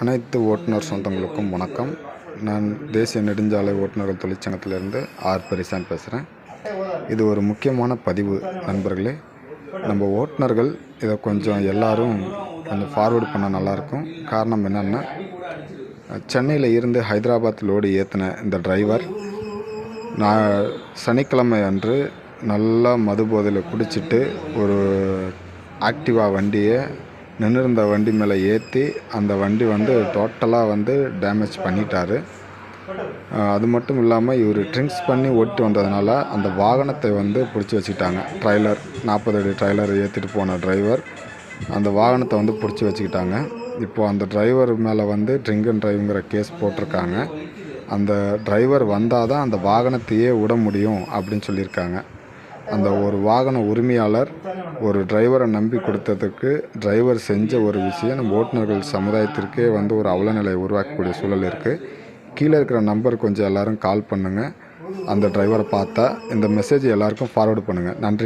அனைத்து ஓட்டுநர் சொந்தங்களுக்கும் வணக்கம். நான் தேசிய நெடுஞ்சாலை ஓட்டுநர்கள் தொழிற்சங்கத்திலிருந்து ஆர் பெரிசான் பேசுகிறேன் இது ஒரு முக்கியமான பதிவு நண்பர்களே. நம்ம ஓட்டுநர்கள் இதை கொஞ்சம் எல்லாரும் கொஞ்சம் ஃபார்வேர்டு பண்ணால் நல்லாயிருக்கும். காரணம் என்னென்னா சென்னையில் இருந்து ஹைதராபாத் லோடு ஏற்றின இந்த டிரைவர் நான் சனிக்கிழமை அன்று நல்லா மது போதையில் குடிச்சிட்டு ஒரு ஆக்டிவா வண்டியை நின்றுருந்த வண்டி மேலே ஏற்றி அந்த வண்டி வந்து டோட்டலாக வந்து டேமேஜ் பண்ணிட்டாரு. அது மட்டும் இல்லாமல் இவர் ட்ரிங்க்ஸ் பண்ணி ஓட்டி வந்ததுனால அந்த வாகனத்தை வந்து பிடிச்சி வச்சுக்கிட்டாங்க. ட்ரைலர் நாற்பது அடி ட்ரைலர் ஏற்றிட்டு போன டிரைவர் அந்த வாகனத்தை வந்து பிடிச்சி வச்சுக்கிட்டாங்க. இப்போது அந்த டிரைவர் மேலே வந்து ட்ரிங்க் அண்ட் ட்ரைவ்ங்கிற கேஸ் போட்டிருக்காங்க. அந்த டிரைவர் வந்தால் தான் அந்த வாகனத்தையே விட முடியும் அப்படின்னு சொல்லியிருக்காங்க. அந்த ஒரு வாகன உரிமையாளர் ஒரு டிரைவரை நம்பி கொடுத்ததுக்கு டிரைவர் செஞ்ச ஒரு விஷயம் நம்ம ஓட்டுநர்கள் சமுதாயத்திற்கே வந்து ஒரு அவலநிலையை உருவாக்கக்கூடிய சூழல் இருக்குது கீழே இருக்கிற நம்பர் கொஞ்சம் எல்லாரும் கால் பண்ணுங்கள் அந்த டிரைவரை பார்த்தா இந்த மெசேஜ் எல்லாருக்கும் ஃபார்வர்டு பண்ணுங்கள் நன்றி.